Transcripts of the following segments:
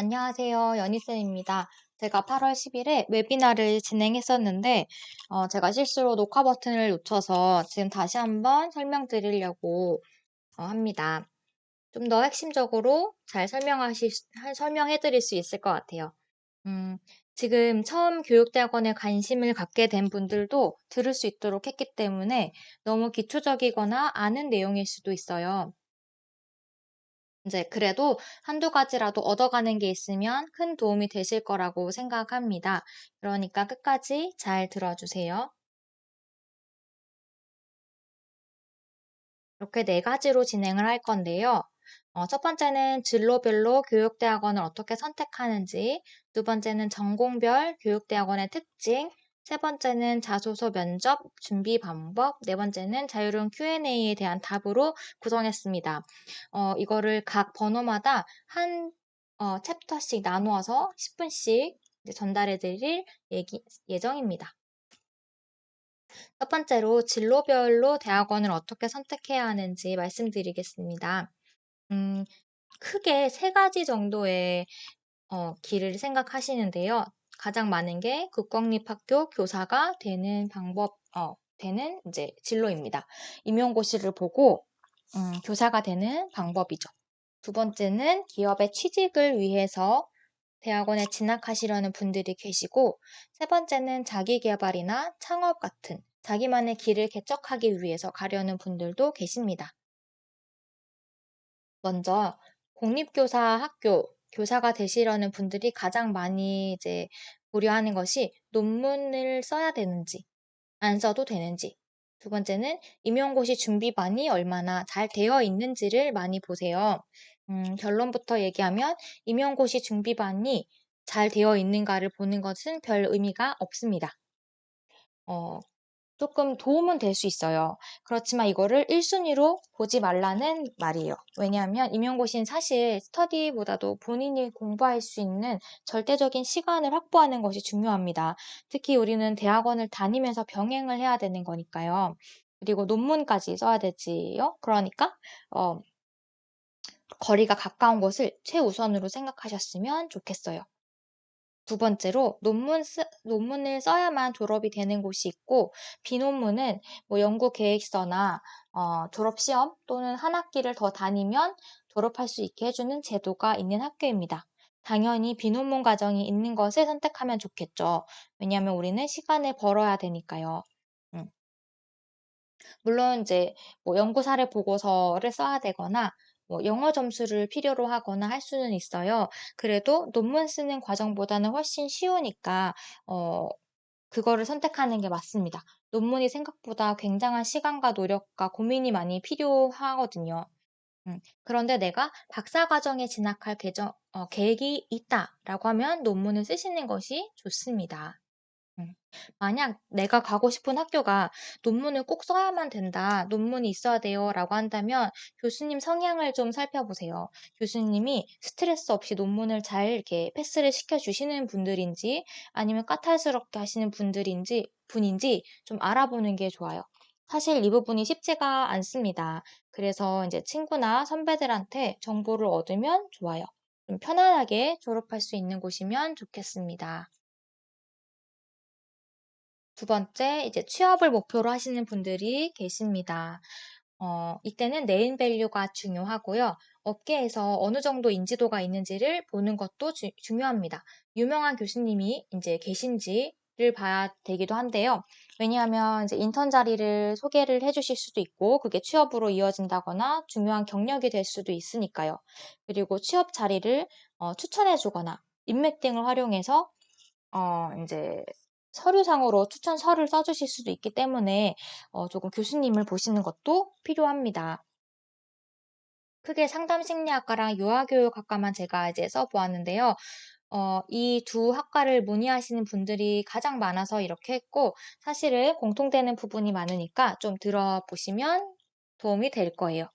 안녕하세요. 연희쌤입니다. 제가 8월 10일에 웨비나를 진행했었는데, 어, 제가 실수로 녹화 버튼을 놓쳐서 지금 다시 한번 설명드리려고 어, 합니다. 좀 더 핵심적으로 잘 설명하시, 설명해드릴 수 있을 것 같아요. 음, 지금 처음 교육대학원에 관심을 갖게 된 분들도 들을 수 있도록 했기 때문에 너무 기초적이거나 아는 내용일 수도 있어요. 이제 그래도 한두 가지라도 얻어가는 게 있으면 큰 도움이 되실 거라고 생각합니다. 그러니까 끝까지 잘 들어주세요. 이렇게 네 가지로 진행을 할 건데요. 어, 첫 번째는 진로별로 교육대학원을 어떻게 선택하는지, 두 번째는 전공별 교육대학원의 특징, 세 번째는 자소서 면접 준비 방법, 네 번째는 자유로운 Q&A에 대한 답으로 구성했습니다. 어, 이거를 각 번호마다 한 어, 챕터씩 나누어서 10분씩 전달해 드릴 예정입니다. 첫 번째로 진로별로 대학원을 어떻게 선택해야 하는지 말씀드리겠습니다. 음, 크게 세 가지 정도의 어, 길을 생각하시는데요. 가장 많은 게 국공립학교 교사가 되는 방법, 어, 되는 이제 진로입니다. 임용고시를 보고 음, 교사가 되는 방법이죠. 두 번째는 기업의 취직을 위해서 대학원에 진학하시려는 분들이 계시고, 세 번째는 자기 개발이나 창업 같은 자기만의 길을 개척하기 위해서 가려는 분들도 계십니다. 먼저 공립교사 학교 교사가 되시려는 분들이 가장 많이 이제 고려하는 것이 논문을 써야 되는지, 안 써도 되는지. 두 번째는 임용고시 준비반이 얼마나 잘 되어 있는지를 많이 보세요. 음, 결론부터 얘기하면 임용고시 준비반이 잘 되어 있는가를 보는 것은 별 의미가 없습니다. 어, 조금 도움은 될 수 있어요. 그렇지만 이거를 1순위로 보지 말라는 말이에요. 왜냐하면 임용고시는 사실 스터디보다도 본인이 공부할 수 있는 절대적인 시간을 확보하는 것이 중요합니다. 특히 우리는 대학원을 다니면서 병행을 해야 되는 거니까요. 그리고 논문까지 써야 되지요. 그러니까 어, 거리가 가까운 것을 최우선으로 생각하셨으면 좋겠어요. 두 번째로 논문 쓰, 논문을 써야만 졸업이 되는 곳이 있고 비논문은 뭐 연구 계획서나 어, 졸업 시험 또는 한 학기를 더 다니면 졸업할 수 있게 해주는 제도가 있는 학교입니다. 당연히 비논문 과정이 있는 것을 선택하면 좋겠죠. 왜냐하면 우리는 시간을 벌어야 되니까요. 음. 물론 이제 뭐 연구 사례 보고서를 써야 되거나 뭐 영어 점수를 필요로 하거나 할 수는 있어요. 그래도 논문 쓰는 과정보다는 훨씬 쉬우니까 어 그거를 선택하는 게 맞습니다. 논문이 생각보다 굉장한 시간과 노력과 고민이 많이 필요하거든요. 음, 그런데 내가 박사 과정에 진학할 계정, 어, 계획이 있다라고 하면 논문을 쓰시는 것이 좋습니다. 음. 만약 내가 가고 싶은 학교가 논문을 꼭 써야만 된다, 논문이 있어야 돼요 라고 한다면 교수님 성향을 좀 살펴보세요. 교수님이 스트레스 없이 논문을 잘 이렇게 패스를 시켜 주시는 분들인지 아니면 까탈스럽게 하시는 분들인지, 분인지 좀 알아보는 게 좋아요. 사실 이 부분이 쉽지가 않습니다. 그래서 이제 친구나 선배들한테 정보를 얻으면 좋아요. 좀 편안하게 졸업할 수 있는 곳이면 좋겠습니다. 두 번째, 이제 취업을 목표로 하시는 분들이 계십니다. 어, 이때는 네임 밸류가 중요하고요. 업계에서 어느 정도 인지도가 있는지를 보는 것도 주, 중요합니다. 유명한 교수님이 이제 계신지 를 봐야 되기도 한데요. 왜냐하면 이제 인턴 자리를 소개를 해주실 수도 있고, 그게 취업으로 이어진다거나 중요한 경력이 될 수도 있으니까요. 그리고 취업 자리를 어, 추천해주거나 인맥 등을 활용해서 어, 이제 서류상으로 추천서를 써주실 수도 있기 때문에 어, 조금 교수님을 보시는 것도 필요합니다. 크게 상담 심리학과랑 유아교육학과만 제가 이제 써보았는데요. 어, 이 두 학과를 문의하시는 분들이 가장 많아서 이렇게 했고, 사실은 공통되는 부분이 많으니까 좀 들어보시면 도움이 될 거예요.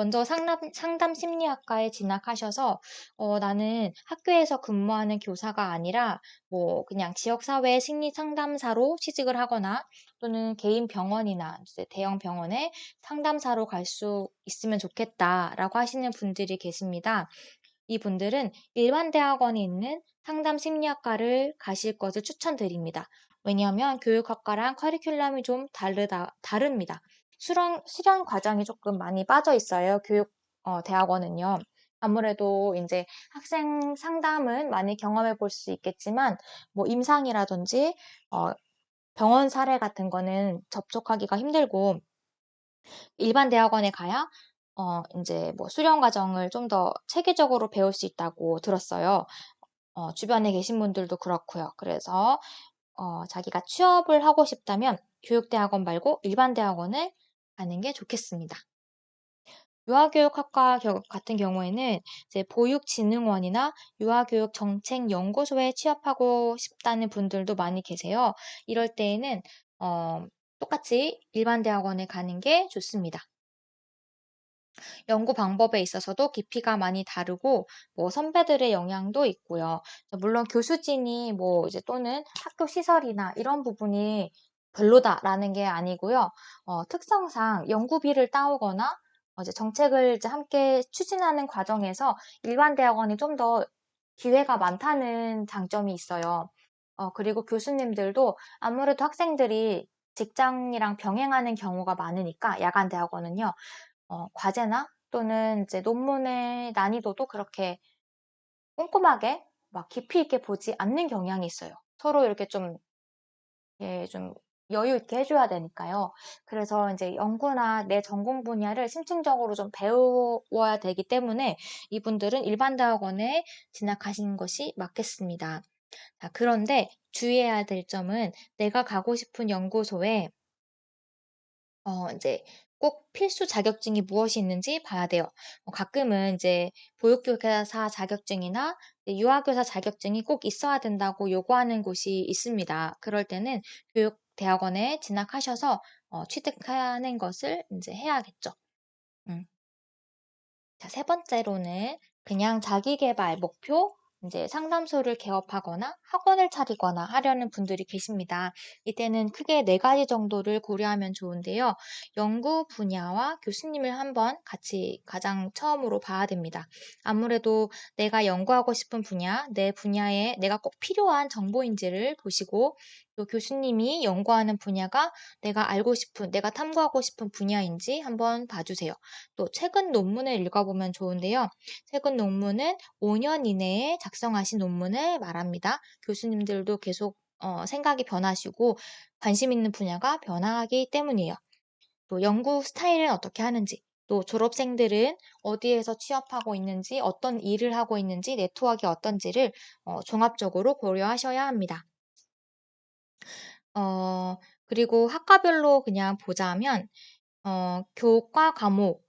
먼저 상담, 상담 심리학과에 진학하셔서 어, 나는 학교에서 근무하는 교사가 아니라 뭐 그냥 지역사회 심리 상담사로 취직을 하거나 또는 개인 병원이나 대형 병원에 상담사로 갈 수 있으면 좋겠다라고 하시는 분들이 계십니다. 이분들은 일반 대학원에 있는 상담 심리학과를 가실 것을 추천드립니다. 왜냐하면 교육학과랑 커리큘럼이 좀 다르다, 다릅니다. 수련, 수련 과정이 조금 많이 빠져 있어요. 교육, 어, 대학원은요. 아무래도 이제 학생 상담은 많이 경험해 볼 수 있겠지만, 뭐 임상이라든지, 어, 병원 사례 같은 거는 접촉하기가 힘들고, 일반 대학원에 가야 어, 이제 뭐 수련 과정을 좀 더 체계적으로 배울 수 있다고 들었어요. 어, 주변에 계신 분들도 그렇고요. 그래서 어, 자기가 취업을 하고 싶다면 교육대학원 말고 일반 대학원을 가는 게 좋겠습니다. 유아교육학과 같은 경우에는 이제 보육진흥원이나 유아교육정책연구소에 취업하고 싶다는 분들도 많이 계세요. 이럴 때에는 어, 똑같이 일반 대학원에 가는 게 좋습니다. 연구 방법에 있어서도 깊이가 많이 다르고 뭐 선배들의 영향도 있고요. 물론 교수진이 뭐 이제 또는 학교 시설이나 이런 부분이 별로다라는 게 아니고요. 어, 특성상 연구비를 따오거나 어, 이제 정책을 이제 함께 추진하는 과정에서 일반 대학원이 좀 더 기회가 많다는 장점이 있어요. 어, 그리고 교수님들도 아무래도 학생들이 직장이랑 병행하는 경우가 많으니까 야간 대학원은요. 어, 과제나 또는 이제 논문의 난이도도 그렇게 꼼꼼하게 막 깊이 있게 보지 않는 경향이 있어요. 서로 이렇게 좀, 예, 좀 여유 있게 해줘야 되니까요. 그래서 이제 연구나 내 전공 분야를 심층적으로 좀 배워야 되기 때문에 이분들은 일반 대학원에 진학하시는 것이 맞겠습니다. 자, 그런데 주의해야 될 점은 내가 가고 싶은 연구소에 어, 이제 꼭 필수 자격증이 무엇이 있는지 봐야 돼요. 어, 가끔은 이제 보육교사 자격증이나 유아교사 자격증이 꼭 있어야 된다고 요구하는 곳이 있습니다. 그럴 때는 교육대학원에 진학하셔서 어, 취득하는 것을 이제 해야겠죠. 음. 자, 세 번째로는 그냥 자기개발 목표, 이제 상담소를 개업하거나 학원을 차리거나 하려는 분들이 계십니다. 이때는 크게 네 가지 정도를 고려하면 좋은데요. 연구 분야와 교수님을 한번 같이 가장 처음으로 봐야 됩니다. 아무래도 내가 연구하고 싶은 분야, 내 분야에 내가 꼭 필요한 정보인지를 보시고 또 교수님이 연구하는 분야가 내가 알고 싶은, 내가 탐구하고 싶은 분야인지 한번 봐주세요. 또 최근 논문을 읽어보면 좋은데요. 최근 논문은 5년 이내에 작성하신 논문을 말합니다. 교수님들도 계속 어, 생각이 변하시고 관심 있는 분야가 변화하기 때문이에요. 또 연구 스타일은 어떻게 하는지, 또 졸업생들은 어디에서 취업하고 있는지, 어떤 일을 하고 있는지, 네트워크가 어떤지를 어, 종합적으로 고려하셔야 합니다. 어, 그리고 학과별로 그냥 보자면, 어, 교과 과목,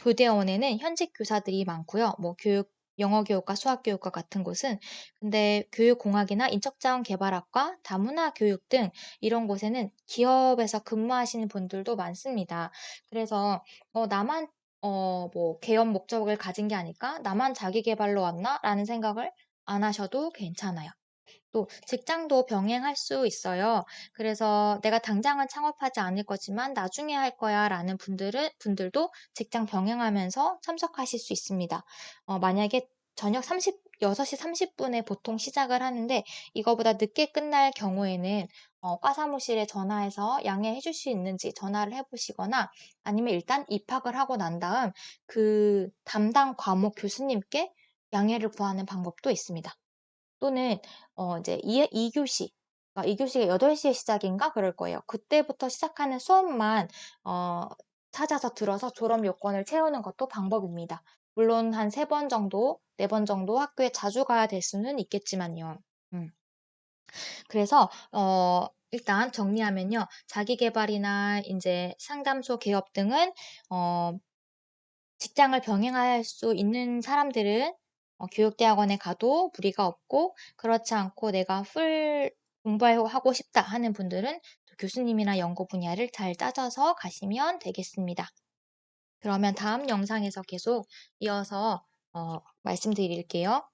교대원에는 현직 교사들이 많고요. 뭐 교육, 영어 교육과 수학 교육과 같은 곳은 근데 교육 공학이나 인적 자원 개발학과, 다문화 교육 등 이런 곳에는 기업에서 근무하시는 분들도 많습니다. 그래서 어, 나만 어, 뭐 개업 목적을 가진 게 아닐까? 나만 자기 개발로 왔나? 라는 생각을 안 하셔도 괜찮아요. 또 직장도 병행할 수 있어요. 그래서 내가 당장은 창업하지 않을 거지만 나중에 할 거야 라는 분들은, 분들도 직장 병행하면서 참석하실 수 있습니다. 어, 만약에 저녁 30, 6시 30분에 보통 시작을 하는데 이거보다 늦게 끝날 경우에는 어, 과 사무실에 전화해서 양해해 줄 수 있는지 전화를 해보시거나 아니면 일단 입학을 하고 난 다음 그 담당 과목 교수님께 양해를 구하는 방법도 있습니다. 또는 어 이제 2, 2교시 어, 2교시가 8시에 시작인가 그럴 거예요. 그때부터 시작하는 수업만 어 찾아서 들어서 졸업 요건을 채우는 것도 방법입니다. 물론 한세번 정도, 네번 정도 학교에 자주 가야 될 수는 있겠지만요. 음. 그래서 어 일단 정리하면요. 자기 개발이나 이제 상담소 개업 등은 어 직장을 병행할 수 있는 사람들은 어, 교육대학원에 가도 무리가 없고 그렇지 않고 내가 풀 공부하고 싶다 하는 분들은 교수님이나 연구 분야를 잘 따져서 가시면 되겠습니다. 그러면 다음 영상에서 계속 이어서 어, 말씀드릴게요.